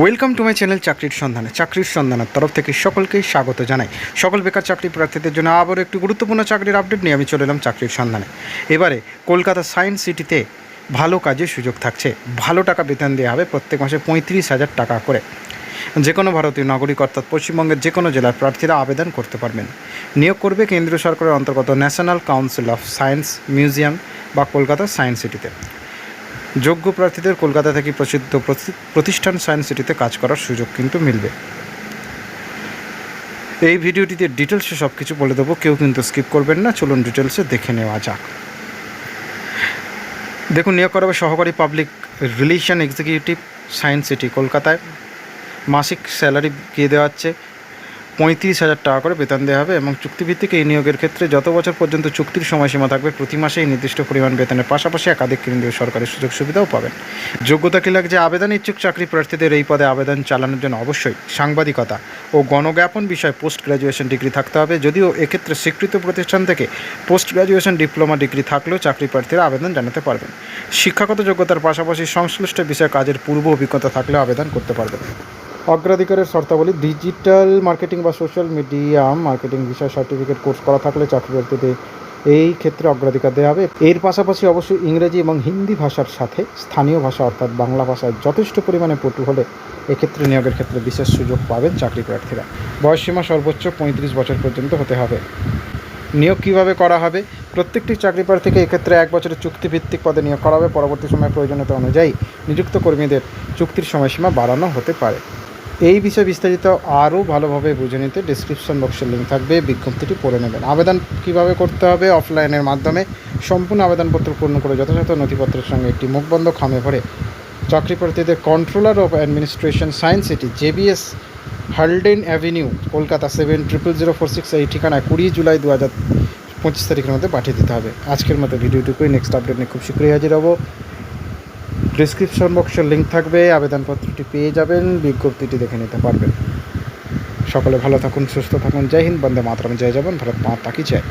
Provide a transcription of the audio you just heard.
Welcome to my channel চাকরির সন্ধানে চাকরির সন্ধানের তরফ থেকে সকলকে স্বাগত জানাই। সকল বেকার চাকরি প্রার্থীদের জন্য আবারও একটি গুরুত্বপূর্ণ চাকরির আপডেট নিয়ে আমি চলে এলাম চাকরির সন্ধানে এবারে কলকাতা সায়েন্স সিটিতে ভালো কাজের সুযোগ থাকছে। ভালো টাকা বেতন দেওয়া হবে প্রত্যেক মাসে পঁয়ত্রিশ হাজার টাকা করে। যে কোনো ভারতীয় নাগরিক অর্থাৎ পশ্চিমবঙ্গের যে কোনো জেলার প্রার্থীরা আবেদন করতে পারবেন। নিয়োগ করবে কেন্দ্রীয় সরকারের অন্তর্গত national council of science museum বা কলকাতা সায়েন্স সিটিতে যোগ্য প্রার্থীদের কলকাতা থেকে প্রসিদ্ধ প্রতি- প্রতিষ্ঠান সায়েন্স সিটিতে কাজ করার সুযোগ কিন্তু মিলবে। এই ভিডিওটিতে ডিটেলসে সব কিছু বলে দেবো, কেউ কিন্তু স্কিপ করবেন না, চলুন ডিটেলসে দেখে নেওয়া যাক। দেখুন নিয়োগ করা হবে সহকারী public relation executive science city কলকাতায় মাসিক স্যালারি দিয়ে দেওয়া হচ্ছে। পঁয়ত্রিশ হাজার টাকা করে বেতন দেওয়া হবে এবং চুক্তিভিত্তিক এই নিয়োগের ক্ষেত্রে যত বছর পর্যন্ত চুক্তির সময়সীমা থাকবে, প্রতি মাসে এই নির্দিষ্ট পরিমাণ বেতনের পাশাপাশি একাধিক কেন্দ্রীয় সরকারি সুযোগ সুবিধাও পাবেন। যোগ্যতা কি লাগছে? আবেদন ইচ্ছুক চাকরি প্রার্থীদের এই পদে আবেদন চালানোর জন্য অবশ্যই সাংবাদিকতা ও গণজ্ঞাপন বিষয়ে পোস্ট গ্র্যাজুয়েশন ডিগ্রি থাকতে হবে। যদিও এক্ষেত্রে স্বীকৃত প্রতিষ্ঠান থেকে পোস্ট গ্র্যাজুয়েশন ডিপ্লোমা ডিগ্রি থাকলেও চাকরি প্রার্থীরা আবেদন জানাতে পারবেন। শিক্ষাগত যোগ্যতার পাশাপাশি সংশ্লিষ্ট বিষয়ে কাজের পূর্ব অভিজ্ঞতা থাকলেও আবেদন করতে পারবেন। অগ্রাধিকারের শর্তাবলী ডিজিটাল মার্কেটিং বা সোশ্যাল মিডিয়া মার্কেটিং বিষয় সার্টিফিকেট কোর্স করা থাকলে চাকরি প্রার্থীদের এই ক্ষেত্রে অগ্রাধিকার দেওয়া হবে। এর পাশাপাশি অবশ্যই ইংরেজি এবং হিন্দি ভাষার সাথে স্থানীয় ভাষা অর্থাৎ বাংলা ভাষায় যথেষ্ট পরিমাণে পটু হলে এক্ষেত্রে নিয়োগের ক্ষেত্রে বিশেষ সুযোগ পাবেন চাকরি প্রার্থীরা বয়সসীমা সর্বোচ্চ পঁয়ত্রিশ বছর পর্যন্ত হতে হবে। নিয়োগ কীভাবে করা হবে? প্রত্যেকটি চাকরি প্রার্থীকে এক্ষেত্রে এক বছরের চুক্তিভিত্তিক পদে নিয়োগ করা হবে। পরবর্তী সময় প্রয়োজনীয়তা অনুযায়ী নিযুক্ত কর্মীদের চুক্তির সময়সীমা বাড়ানো হতে পারে। এই বিষয়ে বিস্তারিত আরও ভালোভাবে বুঝে নিতে ডিসক্রিপশন বক্সের লিঙ্ক থাকবে, বিজ্ঞপ্তিটি পড়ে নেবেন। আবেদন কীভাবে করতে হবে? অফলাইনের মাধ্যমে সম্পূর্ণ আবেদনপত্র পূর্ণ করে যথাযথ নথিপত্রের সঙ্গে একটি মুখবন্ধ খামে ভরে চাকরি প্রার্থীদের controller of administration science city JBS Haldane avenue Kolkata seven triple zero four six এই ঠিকানায় কুড়ি জুলাই দু হাজার পঁচিশ তারিখের মধ্যে পাঠিয়ে দিতে হবে। আজকের মতো ভিডিওটুকুই। নেক্সট আপডেট নিয়ে খুব শীঘ্রই হাজির হব। ডিসক্রিপশন বক্সের লিঙ্ক থাকবে, আবেদনপত্রটি পেয়ে যাবেন, বিজ্ঞপ্তিটি দেখে নিতে পারবেন। সকলে ভালো থাকুন, সুস্থ থাকুন, জয় হিন্দ, বন্দে মাতরম, জয় যাবেন ভারত মাতা কি চায়